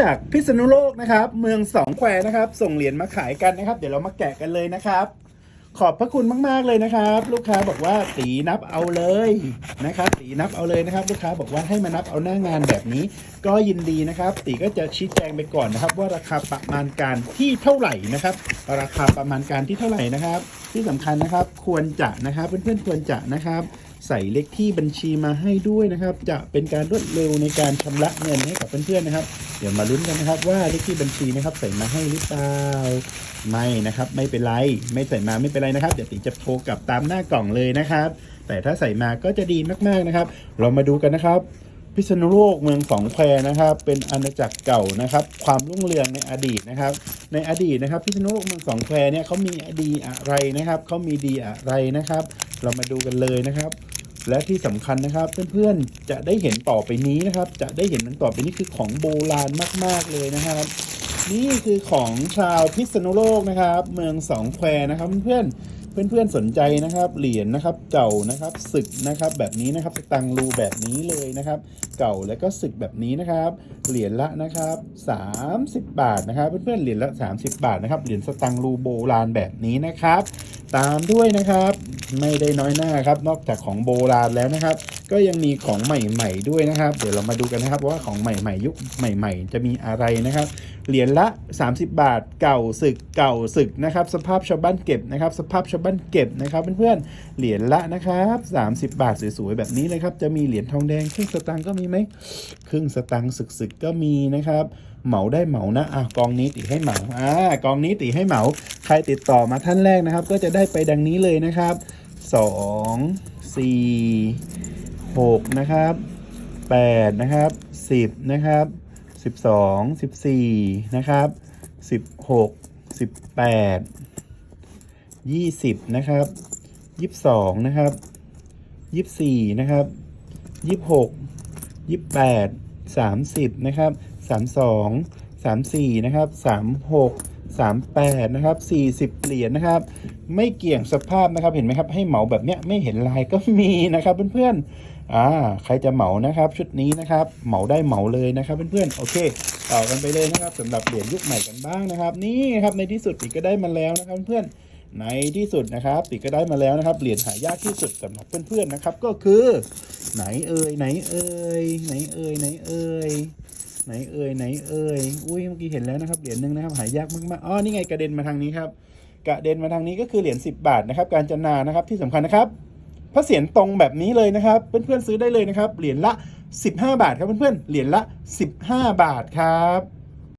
จากพิษณุโลกนะครับ เมืองสองแควนะครับ ส่งเหรียญมาขายกันนะครับ เดี๋ยวเรามาแกะกันเลยนะครับ ขอบพระคุณมาก ๆ เลยนะครับ ลูกค้าบอกว่าตีนับเอาเลยนะครับ ตีนับเอาเลยนะครับ ลูกค้าบอกว่าให้มานับเอาหน้างานแบบนี้ ก็ยินดีนะครับ ตีก็จะชี้แจงไปก่อนนะครับ ว่าราคาประมาณการที่เท่าไหร่นะครับ ราคาประมาณการที่เท่าไหร่นะครับ ที่สำคัญนะครับควรจะนะครับเพื่อนๆควรจะนะครับใส่เลขที่บัญชีมาให้ด้วยนะครับ จะเป็นการรวดเร็วในการชำระเงินให้กับเพื่อนๆนะครับ ดี๋ยวมาลุ้นกันนะครับว่าเลขที่บัญชีนะครับใส่มาให้หรือเปล่าไม่นะครับ ไม่เป็นไรไม่ใส่มาไม่เป็นไรนะครับ เดี๋ยวติจะโทรกลับตามหน้ากล่องเลยนะครับ แต่ถ้าใส่มาก็จะดีมากๆนะครับ เรามาดูกันนะครับ พิษณุโลกเมืองสองแควนะครับ เป็นอาณาจักรเก่านะครับ ความรุ่งเรืองในอดีตนะครับ ในอดีตนะครับ พิษณุโลกเมืองสองแควเนี่ยเขามีดีอะไรนะครับเขามีดีอะไรนะครับ เรามาดูกันเลยนะครับ และที่สำคัญนะครับเพื่อนๆจะได้เห็นต่อไปนี้นะครับ จะได้เห็นมันต่อไปนี้คือของโบราณมาก ๆเลยนะครับ นี่คือของชาวพิษณุโลกนะครับ เมืองสองแควนะครับ เพื่อนเพื่อนๆสนใจนะครับ เหรียญนะครับเก่านะครับศึกนะครับแบบนี้นะครับสตังรูแบบนี้เลยนะครับ เก่าแล้วก็ศึกแบบนี้นะครับ เหรียญละนะครับ 30 บาทนะครับ เพื่อนๆเหรียญละ 30 บาทนะครับเหรียญสตังรูโบราณแบบนี้นะครับ ตามด้วยนะครับ ไม่ได้น้อยหน้าครับ นอกจากของโบราณแล้วนะครับ ก็ยังมีของใหม่ๆด้วยนะครับ เดี๋ยวเรามาดูกันนะครับว่าของใหม่ๆ ยุคใหม่ ๆ จะมีอะไรนะครับ เหรียญละ 30 บาทเก่าศึกเก่าศึกนะครับ สภาพชาวบ้านเก็บนะครับ สภาพชาวบ้านเก็บนะครับเพื่อนๆเหรียญละนะครับ30 บาทสวยๆแบบนี้เลยครับจะมีเหรียญทองแดงครึ่งสตางค์ก็มีไหมครึ่งสตางค์ศึกๆก็มีนะครับเหมาได้เหมานะอะกองนี้ติให้เหมาอ่ากองนี้ติให้เหมา ใครติดต่อมาท่านแรกนะครับ ก็จะได้ไปดังนี้เลยนะครับสองสี่หกนะครับแปดนะครับสิบนะครับสิบสองสิบสี่นะครับสิบหกสิบแปดยี่สิบนะครับยี่สิบสองนะครับยี่สิบสี่นะครับยี่สิบหกยี่สิบแปดสามสิบนะครับสามสองสามสี่นะครับสามหก 38นะครับ40 เหรียญนะครับ ไม่เกี่ยงสภาพนะครับ เห็นไหมครับ ให้เหมาแบบเนี้ยไม่เห็นลายก็มีนะครับเพื่อนๆอ่าใครจะเหมานะครับ ชุดนี้นะครับ เหมาได้เหมาเลยนะครับเพื่อนๆโอเคต่อกันไปเลยนะครับสำหรับเหรียญยุคใหม่กันบ้างนะครับ นี่ครับในที่สุดติก็ได้มาแล้วนะครับเพื่อนๆในที่สุดนะครับติก็ได้มาแล้วนะครับ เหรียญหายากที่สุดสำหรับเพื่อนๆนะครับ ก็คือ ไหนเอ่ยไหนเอ่ยไหนเอ่ยไหนเอ่ย ไหนเอ่ยไหนเอ่ยอุ้ยเมื่อกี้เห็นแล้วนะครับเหรียญหนึ่งนะครับหายากมากๆอ๋อนี่ไงกระเด็นมาทางนี้ครับกระเด็นมาทางนี้ก็คือเหรียญ10 บาทนะครับ การจนานะครับที่สำคัญนะครับพระเศียรตรงแบบนี้เลยนะครับ เพื่อนๆซื้อได้เลยนะครับเหรียญละ 15 บาทครับเพื่อนๆเหรียญละ 15 บาทครับ